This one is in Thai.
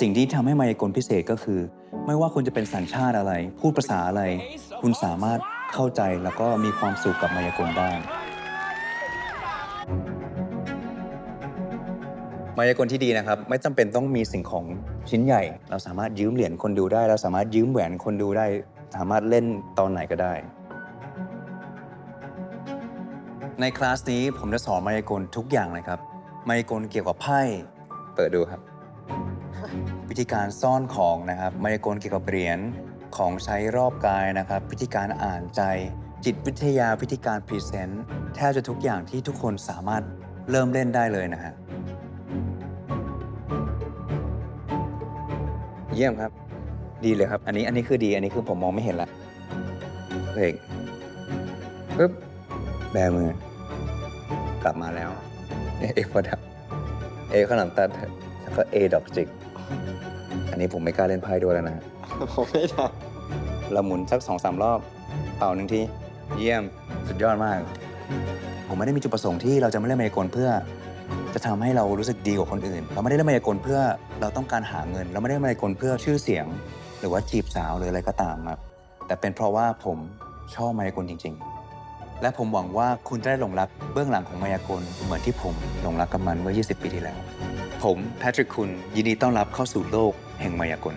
สิ่งที่ทำให้มายากลพิเศษก็คือ ไม่ว่าคุณจะเป็นสัญชาติอะไร พูดภาษาอะไร คุณสามารถเข้าใจแล้วก็มีความสุขกับมายากลได้ มายากลที่ดีนะครับ ไม่จำเป็นต้องมีสิ่งของชิ้นใหญ่ เราสามารถยืมเหรียญคนดูได้ เราสามารถยืมแหวนคนดูได้ สามารถเล่นตอนไหนก็ได้ ในคลาสนี้ผมจะสอนมายากลทุกอย่างเลยครับ มายากลเกี่ยวกับไพ่ เปิดดูครับ วิธีการซ่อนของนะครับมายากลเกี่ยวกับเหรียญของใช้รอบกายนะครับ วิธีการอ่านใจ จิตวิทยาวิธีการพรีเซนต์แทบจะทุกอย่างที่ทุกคนสามารถเริ่มเล่นได้เลยนะฮะเยี่ยมครับ ดีเลยครับ อันนี้อันนี้คือดีอันนี้คือผมมองไม่เห็นละเพลงปึ๊บแบมือกลับมาแล้ว เอพอดับเอขนมตัดแล้วก็เอดอกจิก อันนี้ผมไม่กล้าเล่นไพ่ด้วยแล้วนะ ผมไม่ทเราหมุนสักสองสามรอบ เป่าหนึ่งที เยี่ยม สุดยอดมาก ผมไม่ได้มีจุดประสงค์ที่เราจะไม่เล่นมายากลเพื่อ จะทำให้เรารู้สึกดีกว่าคนอื่น เราไม่ได้เล่นมายากลเพื่อเราต้องการหาเงิน เราไม่ได้เล่นมายากลเพื่อชื่อเสียง หรือว่าจีบสาวหรืออะไรก็ตามครับ แต่เป็นเพราะว่าผมชอบมายากลจริง ๆ และผมหวังว่าคุณจะได้หลงรักเบื้องหลังของมายากลเหมือนที่ผมหลงรักกับมันเมื่อ 20 ปีที่แล้ว ผมแพทริกคุณ ยินดีต้อนรับเข้าสู่โลกแห่งมายากล